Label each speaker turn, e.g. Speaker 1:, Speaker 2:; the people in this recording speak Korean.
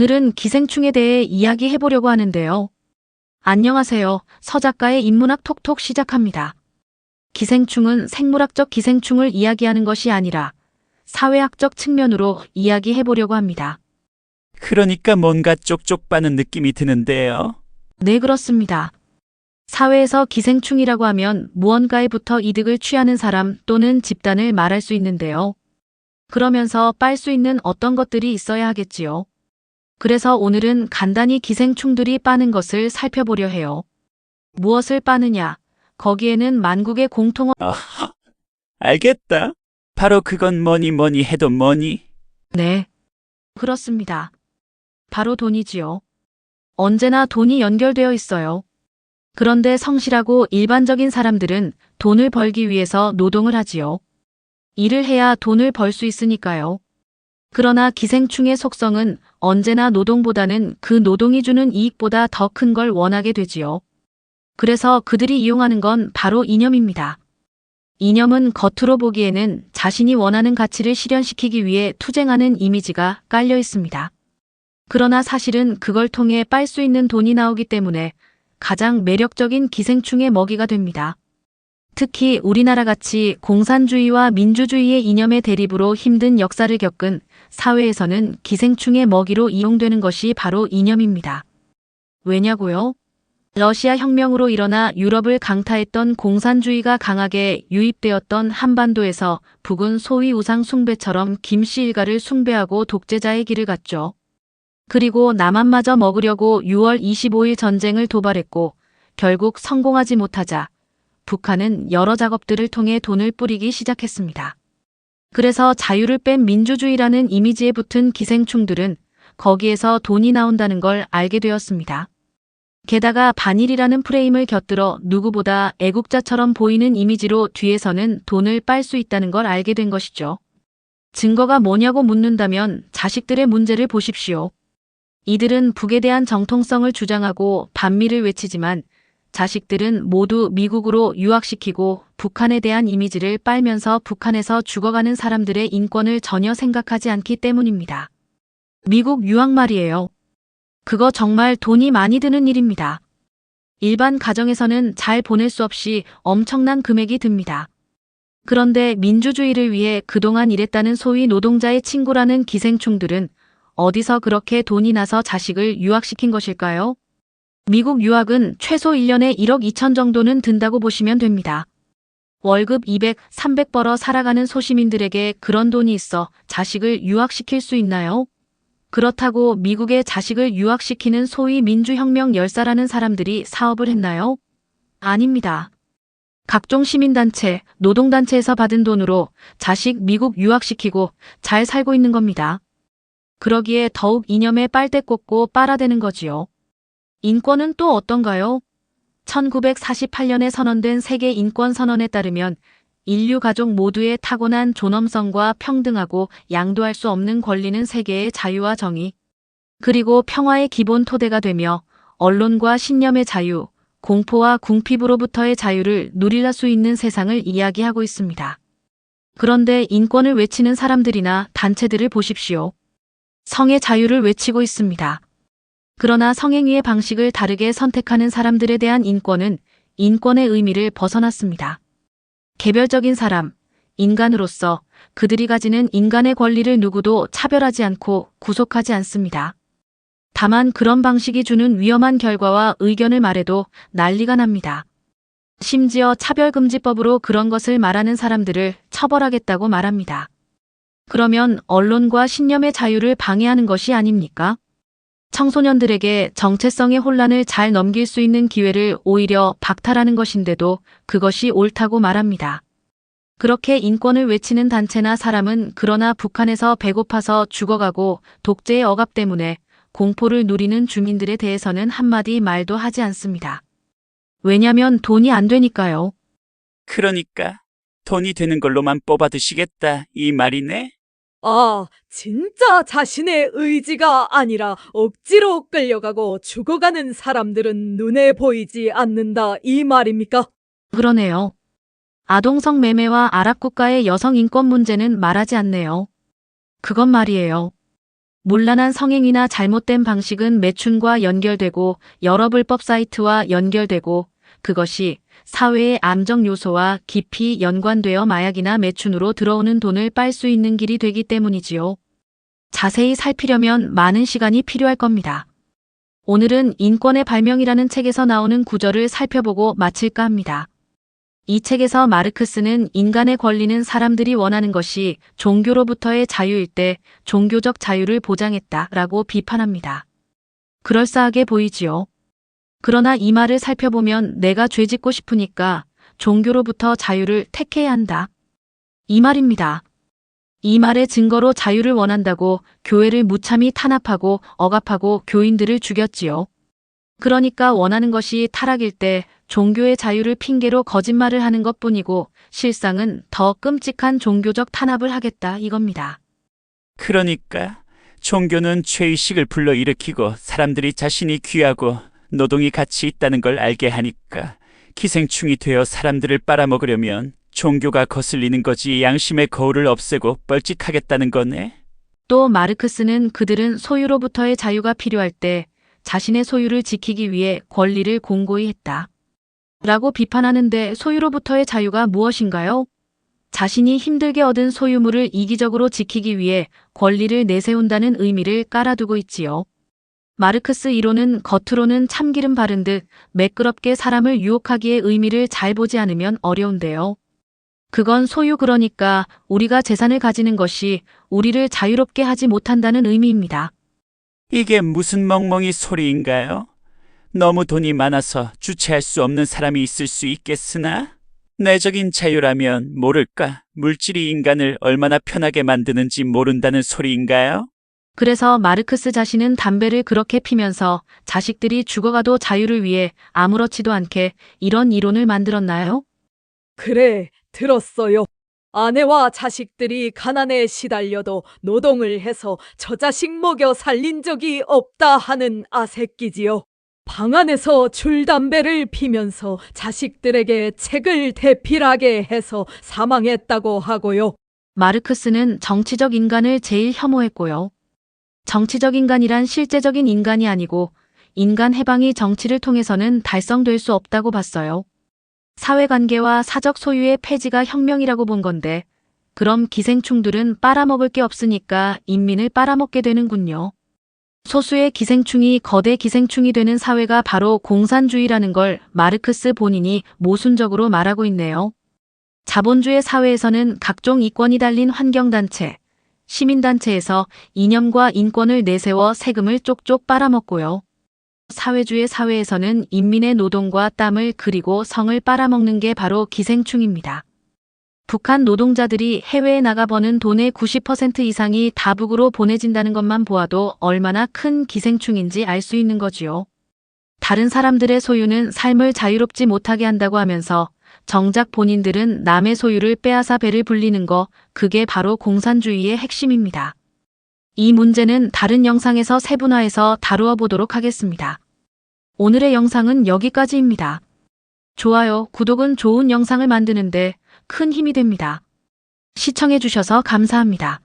Speaker 1: 오늘은 기생충에 대해 이야기해 보려고 하는데요. 안녕하세요. 서 작가의 인문학 톡톡 시작합니다. 기생충은 생물학적 기생충을 이야기하는 것이 아니라 사회학적 측면으로 이야기해 보려고 합니다.
Speaker 2: 그러니까 뭔가 쪽쪽 빠는 느낌이 드는데요.
Speaker 1: 네, 그렇습니다. 사회에서 기생충이라고 하면 무언가에부터 이득을 취하는 사람 또는 집단을 말할 수 있는데요. 그러면서 빨 수 있는 어떤 것들이 있어야 하겠지요. 그래서 오늘은 간단히 기생충들이 빠는 것을 살펴보려 해요. 무엇을 빠느냐? 거기에는 만국의 공통어,
Speaker 2: 아하, 알겠다. 바로 그건 뭐니 뭐니 해도 뭐니.
Speaker 1: 네. 그렇습니다. 바로 돈이지요. 언제나 돈이 연결되어 있어요. 그런데 성실하고 일반적인 사람들은 돈을 벌기 위해서 노동을 하지요. 일을 해야 돈을 벌 수 있으니까요. 그러나 기생충의 속성은 언제나 노동보다는 그 노동이 주는 이익보다 더 큰 걸 원하게 되지요. 그래서 그들이 이용하는 건 바로 이념입니다. 이념은 겉으로 보기에는 자신이 원하는 가치를 실현시키기 위해 투쟁하는 이미지가 깔려 있습니다. 그러나 사실은 그걸 통해 빨 수 있는 돈이 나오기 때문에 가장 매력적인 기생충의 먹이가 됩니다. 특히 우리나라 같이 공산주의와 민주주의의 이념의 대립으로 힘든 역사를 겪은 사회에서는 기생충의 먹이로 이용되는 것이 바로 이념입니다. 왜냐고요? 러시아 혁명으로 일어나 유럽을 강타했던 공산주의가 강하게 유입되었던 한반도에서 북은 소위 우상 숭배처럼 김씨 일가를 숭배하고 독재자의 길을 갔죠. 그리고 남한마저 먹으려고 6월 25일 전쟁을 도발했고 결국 성공하지 못하자 북한은 여러 작업들을 통해 돈을 뿌리기 시작했습니다. 그래서 자유를 뺀 민주주의라는 이미지에 붙은 기생충들은 거기에서 돈이 나온다는 걸 알게 되었습니다. 게다가 반일이라는 프레임을 곁들여 누구보다 애국자처럼 보이는 이미지로 뒤에서는 돈을 빨 수 있다는 걸 알게 된 것이죠. 증거가 뭐냐고 묻는다면 자식들의 문제를 보십시오. 이들은 북에 대한 정통성을 주장하고 반미를 외치지만 자식들은 모두 미국으로 유학시키고 북한에 대한 이미지를 빨면서 북한에서 죽어가는 사람들의 인권을 전혀 생각하지 않기 때문입니다. 미국 유학 말이에요. 그거 정말 돈이 많이 드는 일입니다. 일반 가정에서는 잘 보낼 수 없이 엄청난 금액이 듭니다. 그런데 민주주의를 위해 그동안 일했다는 소위 노동자의 친구라는 기생충들은 어디서 그렇게 돈이 나서 자식을 유학시킨 것일까요? 미국 유학은 최소 1년에 1억 2천 정도는 든다고 보시면 됩니다. 월급 200, 300 벌어 살아가는 소시민들에게 그런 돈이 있어 자식을 유학시킬 수 있나요? 그렇다고 미국의 자식을 유학시키는 소위 민주혁명 열사라는 사람들이 사업을 했나요? 아닙니다. 각종 시민단체, 노동단체에서 받은 돈으로 자식 미국 유학시키고 잘 살고 있는 겁니다. 그러기에 더욱 이념에 빨대 꽂고 빨아대는 거지요. 인권은 또 어떤가요? 1948년에 선언된 세계 인권 선언에 따르면 인류 가족 모두의 타고난 존엄성과 평등하고 양도할 수 없는 권리는 세계의 자유와 정의, 그리고 평화의 기본 토대가 되며 언론과 신념의 자유, 공포와 궁핍으로부터의 자유를 누릴 수 있는 세상을 이야기하고 있습니다. 그런데 인권을 외치는 사람들이나 단체들을 보십시오. 성의 자유를 외치고 있습니다. 그러나 성행위의 방식을 다르게 선택하는 사람들에 대한 인권은 인권의 의미를 벗어났습니다. 개별적인 사람, 인간으로서 그들이 가지는 인간의 권리를 누구도 차별하지 않고 구속하지 않습니다. 다만 그런 방식이 주는 위험한 결과와 의견을 말해도 난리가 납니다. 심지어 차별금지법으로 그런 것을 말하는 사람들을 처벌하겠다고 말합니다. 그러면 언론과 신념의 자유를 방해하는 것이 아닙니까? 청소년들에게 정체성의 혼란을 잘 넘길 수 있는 기회를 오히려 박탈하는 것인데도 그것이 옳다고 말합니다. 그렇게 인권을 외치는 단체나 사람은 그러나 북한에서 배고파서 죽어가고 독재의 억압 때문에 공포를 누리는 주민들에 대해서는 한마디 말도 하지 않습니다. 왜냐면 돈이 안 되니까요.
Speaker 2: 그러니까 돈이 되는 걸로만 뽑아 드시겠다 이 말이네.
Speaker 3: 아, 진짜 자신의 의지가 아니라 억지로 끌려가고 죽어가는 사람들은 눈에 보이지 않는다 이 말입니까?
Speaker 1: 그러네요. 아동성 매매와 아랍 국가의 여성 인권 문제는 말하지 않네요. 그건 말이에요. 문란한 성행위나 잘못된 방식은 매춘과 연결되고 여러 불법 사이트와 연결되고 그것이 사회의 암적 요소와 깊이 연관되어 마약이나 매춘으로 들어오는 돈을 빨 수 있는 길이 되기 때문이지요. 자세히 살피려면 많은 시간이 필요할 겁니다. 오늘은 인권의 발명이라는 책에서 나오는 구절을 살펴보고 마칠까 합니다. 이 책에서 마르크스는 인간의 권리는 사람들이 원하는 것이 종교로부터의 자유일 때 종교적 자유를 보장했다 라고 비판합니다. 그럴싸하게 보이지요. 그러나 이 말을 살펴보면 내가 죄 짓고 싶으니까 종교로부터 자유를 택해야 한다. 이 말입니다. 이 말의 증거로 자유를 원한다고 교회를 무참히 탄압하고 억압하고 교인들을 죽였지요. 그러니까 원하는 것이 타락일 때 종교의 자유를 핑계로 거짓말을 하는 것 뿐이고 실상은 더 끔찍한 종교적 탄압을 하겠다 이겁니다.
Speaker 2: 그러니까 종교는 죄의식을 불러일으키고 사람들이 자신이 귀하고 노동이 가치 있다는 걸 알게 하니까 기생충이 되어 사람들을 빨아먹으려면 종교가 거슬리는 거지 양심의 거울을 없애고 뻘짓하겠다는 거네.
Speaker 1: 또 마르크스는 그들은 소유로부터의 자유가 필요할 때 자신의 소유를 지키기 위해 권리를 공고히 했다. 라고 비판하는데 소유로부터의 자유가 무엇인가요? 자신이 힘들게 얻은 소유물을 이기적으로 지키기 위해 권리를 내세운다는 의미를 깔아두고 있지요. 마르크스 이론은 겉으로는 참기름 바른 듯 매끄럽게 사람을 유혹하기에 의미를 잘 보지 않으면 어려운데요. 그건 소유 그러니까 우리가 재산을 가지는 것이 우리를 자유롭게 하지 못한다는 의미입니다.
Speaker 2: 이게 무슨 멍멍이 소리인가요? 너무 돈이 많아서 주체할 수 없는 사람이 있을 수 있겠으나 내적인 자유라면 모를까 물질이 인간을 얼마나 편하게 만드는지 모른다는 소리인가요?
Speaker 1: 그래서 마르크스 자신은 담배를 그렇게 피면서 자식들이 죽어가도 자유를 위해 아무렇지도 않게 이런 이론을 만들었나요?
Speaker 3: 그래, 들었어요. 아내와 자식들이 가난에 시달려도 노동을 해서 저 자식 먹여 살린 적이 없다 하는 아새끼지요. 방 안에서 줄담배를 피면서 자식들에게 책을 대필하게 해서 사망했다고 하고요.
Speaker 1: 마르크스는 정치적 인간을 제일 혐오했고요. 정치적 인간이란 실제적인 인간이 아니고 인간 해방이 정치를 통해서는 달성될 수 없다고 봤어요. 사회관계와 사적 소유의 폐지가 혁명이라고 본 건데 그럼 기생충들은 빨아먹을 게 없으니까 인민을 빨아먹게 되는군요. 소수의 기생충이 거대 기생충이 되는 사회가 바로 공산주의라는 걸 마르크스 본인이 모순적으로 말하고 있네요. 자본주의 사회에서는 각종 이권이 달린 환경단체, 시민단체에서 이념과 인권을 내세워 세금을 쪽쪽 빨아먹고요. 사회주의 사회에서는 인민의 노동과 땀을 그리고 성을 빨아먹는 게 바로 기생충입니다. 북한 노동자들이 해외에 나가 버는 돈의 90% 이상이 다북으로 보내진다는 것만 보아도 얼마나 큰 기생충인지 알 수 있는 거지요. 다른 사람들의 소유는 삶을 자유롭지 못하게 한다고 하면서 정작 본인들은 남의 소유를 빼앗아 배를 불리는 거, 그게 바로 공산주의의 핵심입니다. 이 문제는 다른 영상에서 세분화해서 다루어 보도록 하겠습니다. 오늘의 영상은 여기까지입니다. 좋아요, 구독은 좋은 영상을 만드는데 큰 힘이 됩니다. 시청해주셔서 감사합니다.